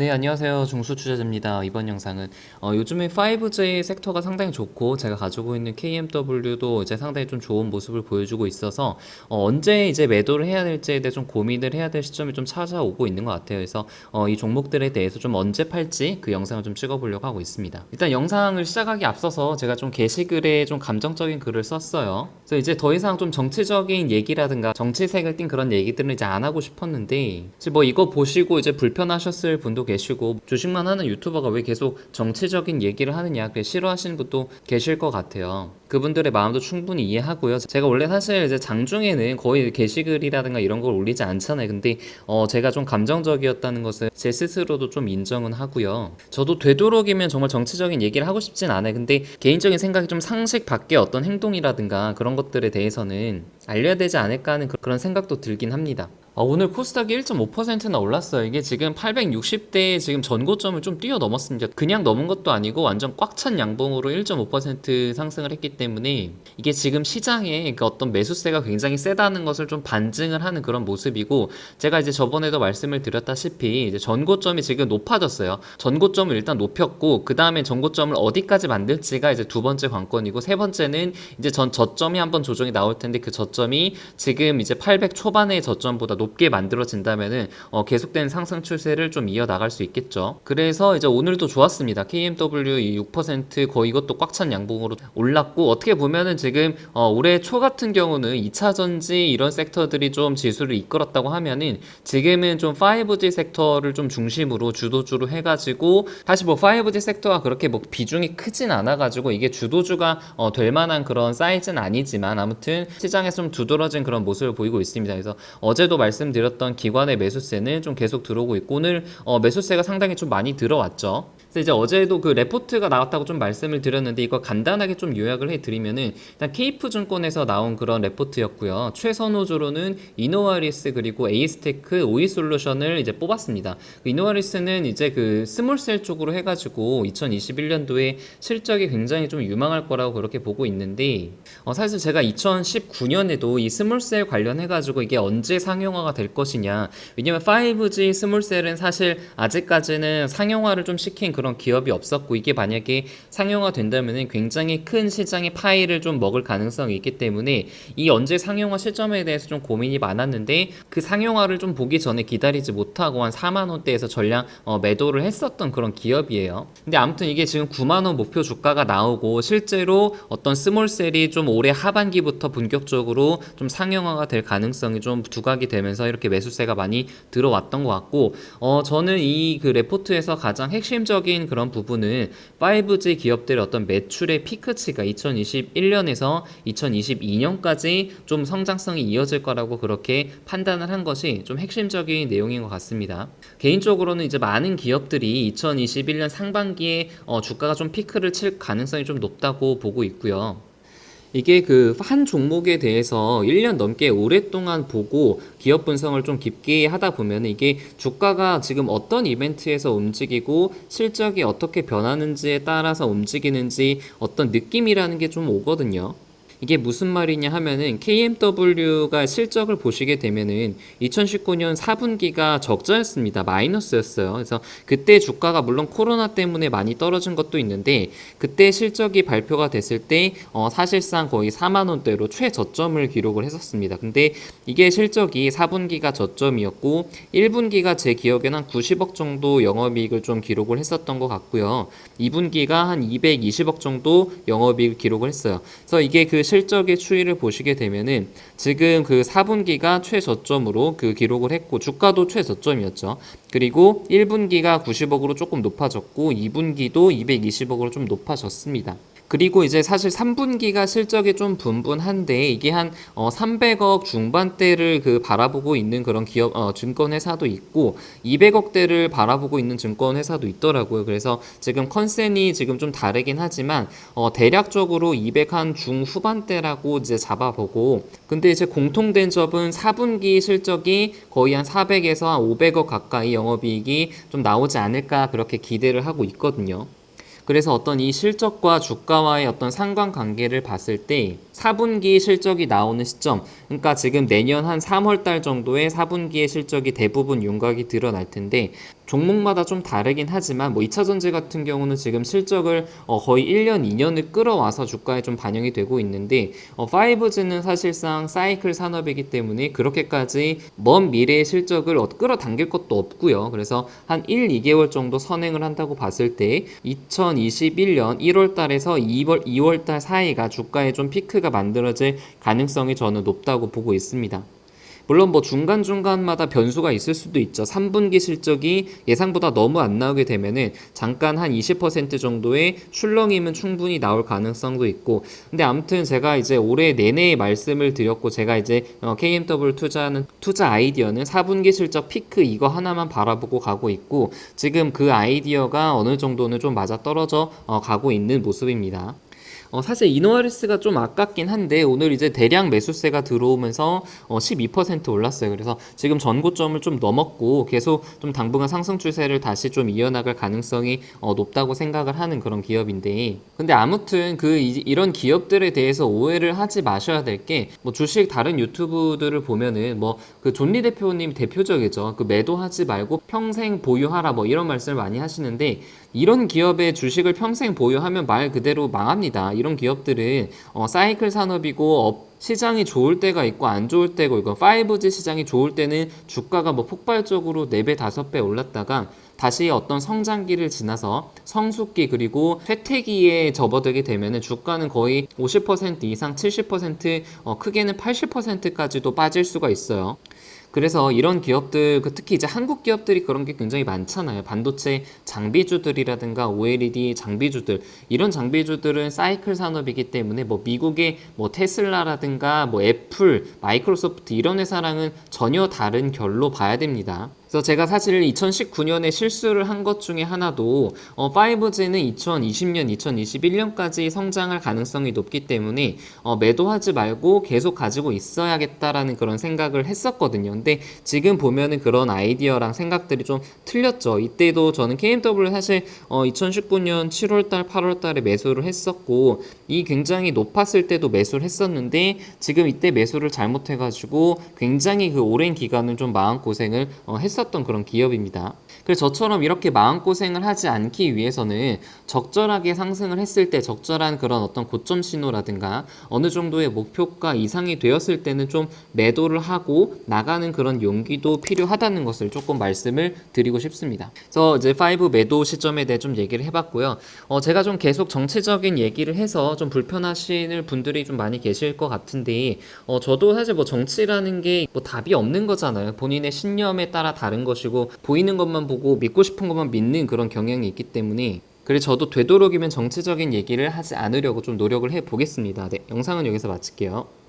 네, 안녕하세요. 중수 투자자입니다. 이번 영상은 어, 요즘에 5G 섹터가 상당히 좋고 제가 가지고 있는 KMW도 이제 상당히 좀 좋은 모습을 보여주고 있어서 어, 언제 이제 매도를 해야 될지에 대해 좀 고민을 해야 될 시점이 좀 찾아오고 있는 것 같아요. 그래서 어, 이 종목들에 대해서 좀 언제 팔지 그 영상을 좀 찍어보려고 하고 있습니다. 일단 영상을 시작하기 앞서서 제가 좀 게시글에 좀 감정적인 글을 썼어요. 그래서 이제 더 이상 좀 정치적인 얘기라든가 정치색을 띤 그런 얘기들은 이제 안 하고 싶었는데 뭐 이거 보시고 이제 불편하셨을 분도 계시고 주식만 하는 유튜버가 왜 계속 정치적인 얘기를 하느냐 그게 싫어하시는 분도 계실 것 같아요. 그분들의 마음도 충분히 이해하고요. 제가 원래 사실 이제 장중에는 거의 게시글이라든가 이런 걸 올리지 않잖아요. 근데 어 제가 좀 감정적이었다는 것을 제 스스로도 좀 인정은 하고요. 저도 되도록이면 정말 정치적인 얘기를 하고 싶진 않아요. 근데 개인적인 생각이 좀 상식 밖의 어떤 행동이라든가 그런 것들에 대해서는 알려야 되지 않을까 하는 그- 그런 생각도 들긴 합니다. 어, 오늘 코스닥이 1.5%나 올랐어요. 이게 지금 860대에 지금 전고점을 좀 뛰어넘었습니다. 그냥 넘은 것도 아니고 완전 꽉 찬 양봉으로 1.5% 상승을 했기 때문에 이게 지금 시장에 그 어떤 매수세가 굉장히 세다는 것을 좀 반증을 하는 그런 모습이고 제가 이제 저번에도 말씀을 드렸다시피 이제 전고점이 지금 높아졌어요. 전고점을 일단 높였고 그 다음에 전고점을 어디까지 만들지가 이제 두 번째 관건이고 세 번째는 이제 전 저점이 한번 조정이 나올 텐데 그 저점이 지금 이제 800 초반의 저점보다 높게 만들어진다면은 어, 계속된 상승 추세를 좀 이어 나갈 수 있겠죠. 그래서 이제 오늘도 좋았습니다. KMW 이6% 거의 이것도 꽉 찬 양봉으로 올랐고 어떻게 보면은 지금 어, 올해 초 같은 경우는 2차 전지 이런 섹터들이 좀 지수를 이끌었다고 하면은 지금은 좀 5G 섹터를 좀 중심으로 주도주로 해가지고 사실 뭐 5G 섹터가 그렇게 뭐 비중이 크진 않아가지고 이게 주도주가 어, 될 만한 그런 사이즈는 아니지만 아무튼 시장에서 좀 두드러진 그런 모습을 보이고 있습니다. 그래서 어제도 말 씀드렸던 기관의 매수세는 좀 계속 들어오고 있고 오늘 어, 매수세가 상당히 좀 많이 들어왔죠. 그래서 이제 어제도 그 레포트가 나왔다고 좀 말씀을 드렸는데 이거 간단하게 좀 요약을 해드리면은 일단 케이프 증권에서 나온 그런 레포트였고요. 최선호주로는 이노와리스 그리고 에이스테크 오이솔루션을 이제 뽑았습니다. 그 이노와리스는 이제 그 스몰셀 쪽으로 해가지고 2021년도에 실적이 굉장히 좀 유망할 거라고 그렇게 보고 있는데 어, 사실 제가 2019년에도 이 스몰셀 관련해가지고 이게 언제 상용화가 될 것이냐 왜냐면 5G 스몰셀은 사실 아직까지는 상용화를 좀 시킨 그런 기업이 없었고 이게 만약에 상용화 된다면은 굉장히 큰 시장의 파이를 좀 먹을 가능성이 있기 때문에 이 언제 상용화 시점에 대해서 좀 고민이 많았는데 그 상용화를 좀 보기 전에 기다리지 못하고 한 4만 원대에서 전량 어, 매도를 했었던 그런 기업이에요. 근데 아무튼 이게 지금 9만 원 목표 주가가 나오고 실제로 어떤 스몰셀이 좀 올해 하반기부터 본격적으로 좀 상용화가 될 가능성이 좀 두각이 되면서 이렇게 매수세가 많이 들어왔던 것 같고 어 저는 이 그 레포트에서 가장 핵심 적인 그런 부분은 5G 기업들의 어떤 매출의 피크치가 2021년에서 2022년까지 좀 성장성이 이어질 거라고 그렇게 판단을 한 것이 좀 핵심적인 내용인 것 같습니다. 개인적으로는 이제 많은 기업들이 2021년 상반기에 어, 주가가 좀 피크를 칠 가능성이 좀 높다고 보고 있고요. 이게 그 한 종목에 대해서 1년 넘게 오랫동안 보고 기업 분석을 좀 깊게 하다 보면 이게 주가가 지금 어떤 이벤트에서 움직이고 실적이 어떻게 변하는지에 따라서 움직이는지 어떤 느낌이라는 게 좀 오거든요. 이게 무슨 말이냐 하면은 KMW가 실적을 보시게 되면은 2019년 4분기가 적자였습니다. 마이너스였어요. 그래서 그때 주가가 물론 코로나 때문에 많이 떨어진 것도 있는데 그때 실적이 발표가 됐을 때 어, 사실상 거의 4만 원대로 최저점을 기록을 했었습니다. 근데 이게 실적이 4분기가 저점이었고 1분기가 제 기억에는 한 90억 정도 영업이익을 좀 기록을 했었던 것 같고요. 2분기가 한 220억 정도 영업이익을 기록을 했어요. 그래서 이게 그 실적의 추이를 보시게 되면은 지금 그 4분기가 최저점으로 그 기록을 했고 주가도 최저점이었죠. 그리고 1분기가 90억으로 조금 높아졌고 2분기도 220억으로 좀 높아졌습니다. 그리고 이제 사실 3분기가 실적이 좀 분분한데 이게 한 어, 300억 중반대를 그 바라보고 있는 그런 기업 어, 증권 회사도 있고 200억대를 바라보고 있는 증권 회사도 있더라고요. 그래서 지금 컨센이 지금 좀 다르긴 하지만 어, 대략적으로 200 한 중후반대라고 이제 잡아보고 근데 이제 공통된 점은 4분기 실적이 거의 한 400에서 한 500억 가까이 영업이익이 좀 나오지 않을까 그렇게 기대를 하고 있거든요. 그래서 어떤 이 실적과 주가와의 어떤 상관관계를 봤을 때 4분기 실적이 나오는 시점, 그러니까 지금 내년 한 3월 달 정도에 4분기의 실적이 대부분 윤곽이 드러날 텐데 종목마다 좀 다르긴 하지만 뭐 2차 전지 같은 경우는 지금 실적을 어, 거의 1년, 2년을 끌어와서 주가에 좀 반영이 되고 있는데 어, 5G는 사실상 사이클 산업이기 때문에 그렇게까지 먼 미래의 실적을 어, 끌어당길 것도 없고요. 그래서 한 1, 2개월 정도 선행을 한다고 봤을 때 2021년 1월 달에서 2월, 2월 달 사이가 주가에 좀 피크가 만들어질 가능성이 저는 높다고 보고 있습니다. 물론 뭐 중간중간마다 변수가 있을 수도 있죠. 3분기 실적이 예상보다 너무 안 나오게 되면은 잠깐 한 20% 정도의 출렁임은 충분히 나올 가능성도 있고. 근데 아무튼 제가 이제 올해 내내 말씀을 드렸고 제가 이제 어, KMW 투자하는 투자 아이디어는 4분기 실적 피크 이거 하나만 바라보고 가고 있고 지금 그 아이디어가 어느 정도는 좀 맞아 떨어져 어, 가고 있는 모습입니다. 어, 사실 이노아리스가 좀 아깝긴 한데 오늘 이제 대량 매수세가 들어오면서 어, 12% 올랐어요. 그래서 지금 전고점을 좀 넘었고 계속 좀 당분간 상승 추세를 다시 좀 이어나갈 가능성이 어, 높다고 생각을 하는 그런 기업인데 근데 아무튼 그 이, 이런 기업들에 대해서 오해를 하지 마셔야 될 게 뭐 주식 다른 유튜브들을 보면은 뭐 그 존리 대표님 대표적이죠. 그 매도하지 말고 평생 보유하라 뭐 이런 말씀을 많이 하시는데 이런 기업의 주식을 평생 보유하면 말 그대로 망합니다. 이런 기업들은 어, 사이클 산업이고 업, 시장이 좋을 때가 있고 안 좋을 때고 있고 5G 시장이 좋을 때는 주가가 뭐 폭발적으로 4배, 5배 올랐다가 다시 어떤 성장기를 지나서 성숙기 그리고 쇠퇴기에 접어들게 되면은 주가는 거의 50% 이상 70% 어, 크게는 80%까지도 빠질 수가 있어요. 그래서 이런 기업들, 그 특히 이제 한국 기업들이 그런 게 굉장히 많잖아요. 반도체 장비주들이라든가 OLED 장비주들 이런 장비주들은 사이클 산업이기 때문에 뭐 미국의 뭐 테슬라라든가 뭐 애플, 마이크로소프트 이런 회사랑은 전혀 다른 결로 봐야 됩니다. 그래서 제가 사실 2019년에 실수를 한 것 중에 하나도 어, 5G는 2020년, 2021년까지 성장할 가능성이 높기 때문에 어, 매도하지 말고 계속 가지고 있어야겠다라는 그런 생각을 했었거든요. 근데 지금 보면은 그런 아이디어랑 생각들이 좀 틀렸죠. 이때도 저는 KMW 사실 어, 2019년 7월달, 8월달에 매수를 했었고 이 굉장히 높았을 때도 매수를 했었는데 지금 이때 매수를 잘못해가지고 굉장히 그 오랜 기간을 좀 마음 고생을 어, 했었 던 그런 기업입니다. 그래서 저처럼 이렇게 마음고생을 하지 않기 위해서는 적절하게 상승을 했을 때 적절한 그런 어떤 고점 신호라든가 어느 정도의 목표가 이상이 되었을 때는 좀 매도를 하고 나가는 그런 용기도 필요하다는 것을 조금 말씀을 드리고 싶습니다. 그래서 이제 5 매도 시점에 대해 좀 얘기를 해봤고요. 어, 제가 좀 계속 정치적인 얘기를 해서 좀 불편하시는 분들이 좀 많이 계실 것 같은데 어, 저도 사실 뭐 정치라는 게 뭐 답이 없는 거잖아요. 본인의 신념에 따라 다른 것이고 보이는 것만 보고 믿고 싶은 것만 믿는 그런 경향이 있기 때문에 그래서 저도 되도록이면 정치적인 얘기를 하지 않으려고 좀 노력을 해 보겠습니다. 네, 영상은 여기서 마칠게요.